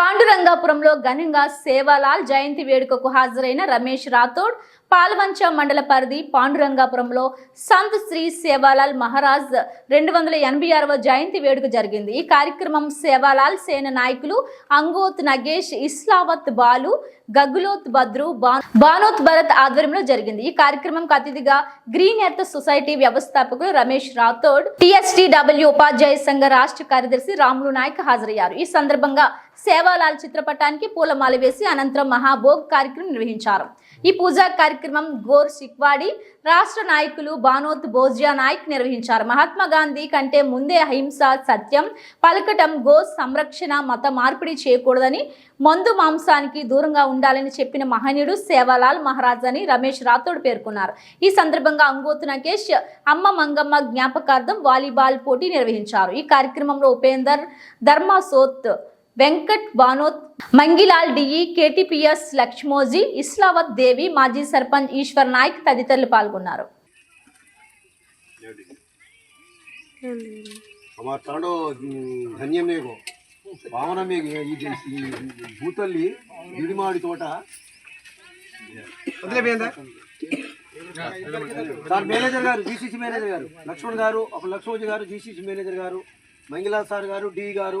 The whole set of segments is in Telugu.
పాండురంగాపురంలో ఘనంగా సేవాలాల్ జయంతి వేడుకకు హాజరైన రమేష్ రాథోడ్ పాల్వంచ మండల పరిధి పాండురంగాపురంలో సంత్ శ్రీ సేవాలాల్ మహారాజ్ రెండు వందల ఎనభై ఆరవ జయంతి వేడుక జరిగింది. ఈ కార్యక్రమం సేవాలాల్ సేన నాయకులు అంగోత్ నగేష్ ఇస్లావత్ బాలు గగులోత్ బద్రు బా- బానోత్ భరత్ ఆధ్వర్యంలో జరిగింది. ఈ కార్యక్రమంకు అతిథిగా గ్రీన్ ఎర్త్ సొసైటీ వ్యవస్థాపకులు రమేష్ రాథోడ్ టిఎస్టిడబ్ల్యూ ఉపాధ్యాయ సంఘ రాష్ట్ర కార్యదర్శి రాములు నాయక్ హాజరయ్యారు. ఈ సందర్భంగా సేవాలాల్ చిత్రపటానికి పూలమాల వేసి అనంతరం మహాభోగ్ కార్యక్రమం నిర్వహించారు. ఈ పూజా కార్యక్రమం గోర్ సిక్వాడి. రాష్ట్ర నాయకులు బానోత్ బోజియా నాయక్ నిర్వహించారు. మహాత్మా గాంధీ కంటే ముందే అహింస సత్యం పలకటం గో సంరక్షణ మత మార్పిడి చేయకూడదని మందు మాంసానికి దూరంగా ఉండాలని చెప్పిన మహనీయుడు సేవాలాల్ మహారాజ్ అని రమేష్ రాథోడ్ పేర్కొన్నారు. ఈ సందర్భంగా అంగోతు నకేష్ అమ్మ మంగమ్మ జ్ఞాపకార్థం వాలీబాల్ పోటీ నిర్వహించారు. ఈ కార్యక్రమంలో ఉపేందర్ ధర్మాసోత్ వెంకట్ వానోత్ మంగిలాల్ డిఈ కేటీపీఎస్ లక్ష్మోజీ ఇస్లావత్ దేవి మాజీ సర్పంచ్ ఈశ్వర్ నాయక్ తదితరులు పాల్గొన్నారు. ಭೂತಲ್ಲಿ ಮಾಡಿ ತೋಟ సార్ మేనేజర్ గారు జీసీసీ మేనేజర్ గారు లక్ష్మణ్ గారు ఒక లక్ష్మణ్ గారు జీసీసీ మేనేజర్ గారు మంగిలా సార్ గారు డి గారు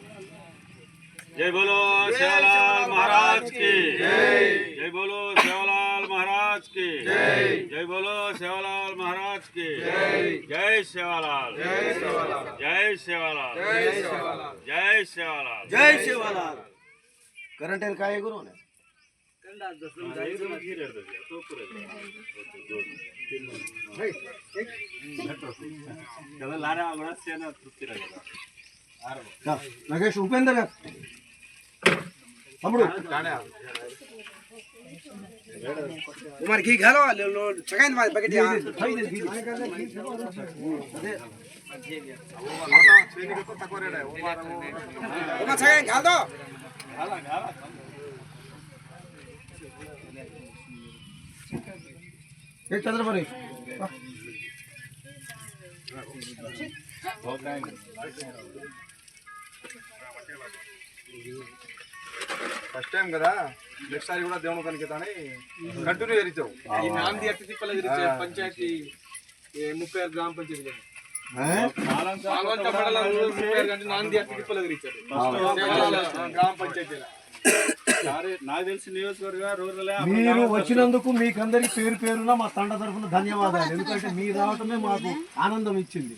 जय बोलो सेवालाल महाराज की। जय बोलो सेवालाल महाराज की। जय बोलो सेवालाल महाराज की। जय सेवालाल जय सेवालाल जय सेवालाल जय सेवालाल करंट आहे काय करू ना त्याला लारा आवडत त्यानं तृप्ती लागेल लगेच उपेंद्र તમારે ઘી ઘાલો ચકાય ને મારે બકેટ ઓમાં ચકાય ઘાલ દો. એક ચંદ્ર પર ભોગ ఫస్ట్ టైం కదా. నెక్స్ట్ సారి కూడా దేవుని కనికితాని కంటిన్యూ చేయించావు ఈ నాంది అట్టి తిప్పల పంచాయతీ ఈ ముప్పై ఆరు గ్రామ పంచాయతీ నాంది అట్టి తిప్పల గురించి గ్రామ పంచాయతీలో. నాకు తెలిసి నియోజకవర్గ రూరల్ మీరు వచ్చినందుకు మీకందరికి పేరు పేరున మా తండ తరఫున ధన్యవాదాలు. ఎందుకంటే మీ రావటమే మాకు ఆనందం ఇచ్చింది.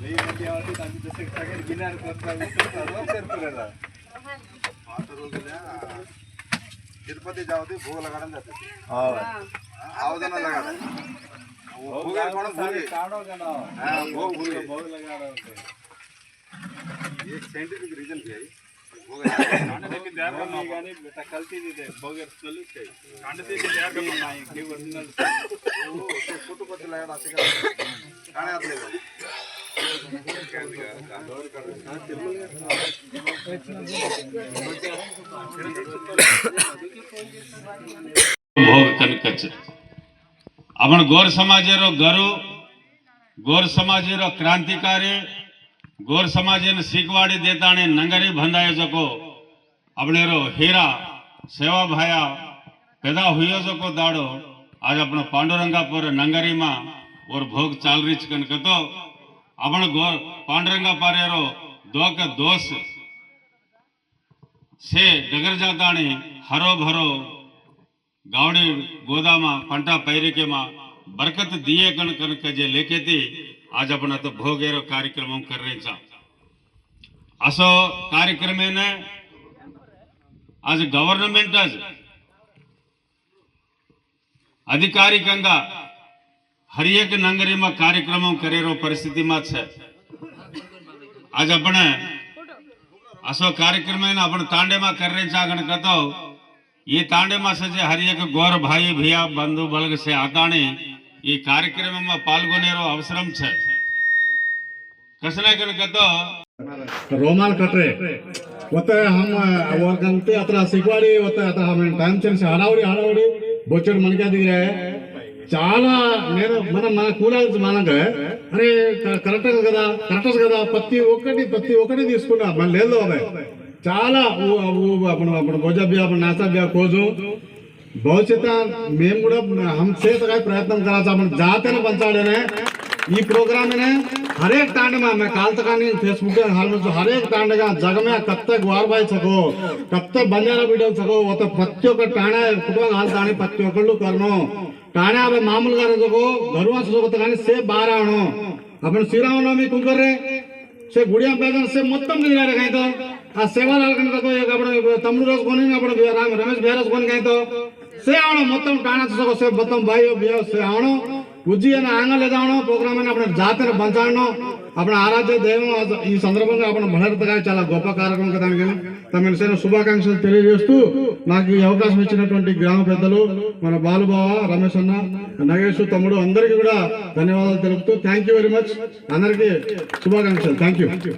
ಏನೋ ಟೈಟಲಿ ತಂತಿದಕ್ಕೆ ಗಿನಾರ ಕೊಡ್ತಾರೆ ಲೋಕ ಹೇಳ್ತಾರೆ ಆ ಪಾತ್ರೆಗಳ ತಿರಪತಿ ಜಾತ್ರೆ ಭೋಗ ಲಗಡಂ ಜಾತ್ರೆ ಆ ಬಾವದನ ಲಗಡ ಹೋಗಿ ಭೋಗ ಲಗಡ ಈ ಸೆಂಟಿಗ್ ರೀಸನ್ ભોગ કનકચ આપણે ગોર સમાજેરો ગરુ ગોર સમાજેરો ક્રાંતિકારી ગોર સમાજને શીખવાડી દેતાણે નંગરી બંધાય જકો આપણેરો હીરા સેવા ભાયા પેદા હુયો જકો દાડો આજ આપણો પાંડુરંગા પર નંગરીમાં ઓર ભોગ ચાલ રીચ કન કતો ಅವಳು ಗೋ ಪಾಂಡುರಂಗ ಪಾರ್ಯಾರು ದೋಕ ದೋಸ್ ಸೇ ಡಗರ ಜಾತಾಣಿ ಹರೋ ಭರೋ ગાવડે ગોદામાં પંટા પૈરેકેમાં બરકત દિયે ગણ કનક જે લેખેતી આજ આપણ તો ભોગેરો કાર્યક્રમ હમ કર રહી છા આસો કાર્યક્રમે ને આજ ગવર્નમેન્ટ જ અધિકારિకంగా हरेक नगरी में कार्यक्रम करेरो परिस्थिति में आज अपने असो कार्यक्रम अपन तांडे में कर रहे जागरण करता ये तांडे में से हरेक गौर भाई, भैया, बंधु, बलग से आताने ये कार्यक्रम में पालगोने रो अवसर कसने कर कहता तो रोमाल कट वत हम वो गलती, अतरा सिखवा रही वत हम टेंशन से हरावड़ी हरावड़ी बोचर मन क्या दिख रहा। है చాలా మనం మన కూలాల్సి మనంగా అరే కరెక్ట్ కదా కరెక్ట్ కదా ప్రతి ఒక్కటి ప్రతి ఒక్కటి తీసుకున్నా మన లేదు చాలా అప్పుడు భోజభ్య నాసాభ్య కోజు భవిష్యత్ మేము కూడా హంసేతగా ప్రయత్నం కరాచామని జాతీయ పంచాడనే ಈ ಪ್ರೋಗ್ರಾಮಿನ ಹರೇಕ್ ತಾಂಡ मैं काल तक नहीं फेसबुक के हाल में हर एक टांड का जग में कब तक वार भाई सको कब तक बंजारा बिडल सको वो तो प्रत्यो का टाणा कुटुंब हाल ताने प्रत्यो कल्लू करनो टाणा अब मामूल कर सको घरुआ सको तक से बाहर आनो अपन श्रीरामनवमी कुं कर रहे से गुड़िया पैदल से మొత్తం నిరారు కైతో ఆ సేవలు అలకనతో ఏక అప్పుడు తమ్ముడు రోజు కొని అప్పుడు రామ రమేష్ బేరస్ కొని కైతో సే ఆవణ మొత్తం టాణా సే మొత్తం భాయో బియో సే ఆవణ ઉજ્જૈન આંગણ ప్రోగ్రామ్ అని అప్పుడు జాతర బంచాడడం అప్పుడు ఆరాధ్య దైవం ఈ సందర్భంగా అప్పుడు మహర్తగా చాలా గొప్ప కార్యక్రమం కదా తమ శుభాకాంక్షలు తెలియజేస్తూ నాకు ఈ అవకాశం ఇచ్చినటువంటి గ్రామ పెద్దలు మన బాలుబావ రమేష్ అన్న నగేష్ తమ్ముడు అందరికీ కూడా ధన్యవాదాలు తెలుపుతూ థ్యాంక్ వెరీ మచ్ అందరికీ శుభాకాంక్షలు. Thank you